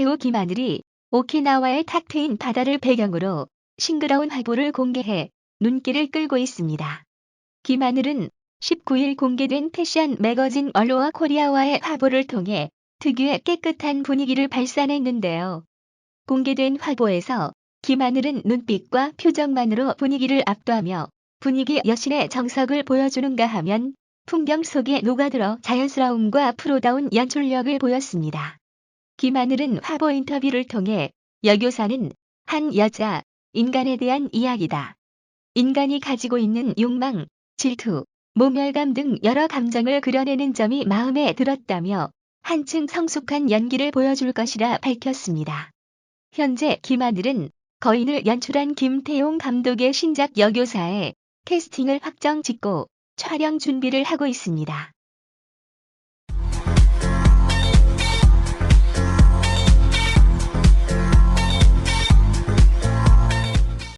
배우 김하늘이 오키나와의 탁 트인 바다를 배경으로 싱그러운 화보를 공개해 눈길을 끌고 있습니다. 김하늘은 19일 공개된 패션 매거진 얼로어 코리아와의 화보를 통해 특유의 깨끗한 분위기를 발산했는데요. 공개된 화보에서 김하늘은 눈빛과 표정만으로 분위기를 압도하며 분위기 여신의 정석을 보여주는가 하면 풍경 속에 녹아들어 자연스러움과 프로다운 연출력을 보였습니다. 김하늘은 화보 인터뷰를 통해 여교사는 한 여자, 인간에 대한 이야기다. 인간이 가지고 있는 욕망, 질투, 모멸감 등 여러 감정을 그려내는 점이 마음에 들었다며 한층 성숙한 연기를 보여줄 것이라 밝혔습니다. 현재 김하늘은 거인을 연출한 김태용 감독의 신작 여교사에 캐스팅을 확정 짓고 촬영 준비를 하고 있습니다.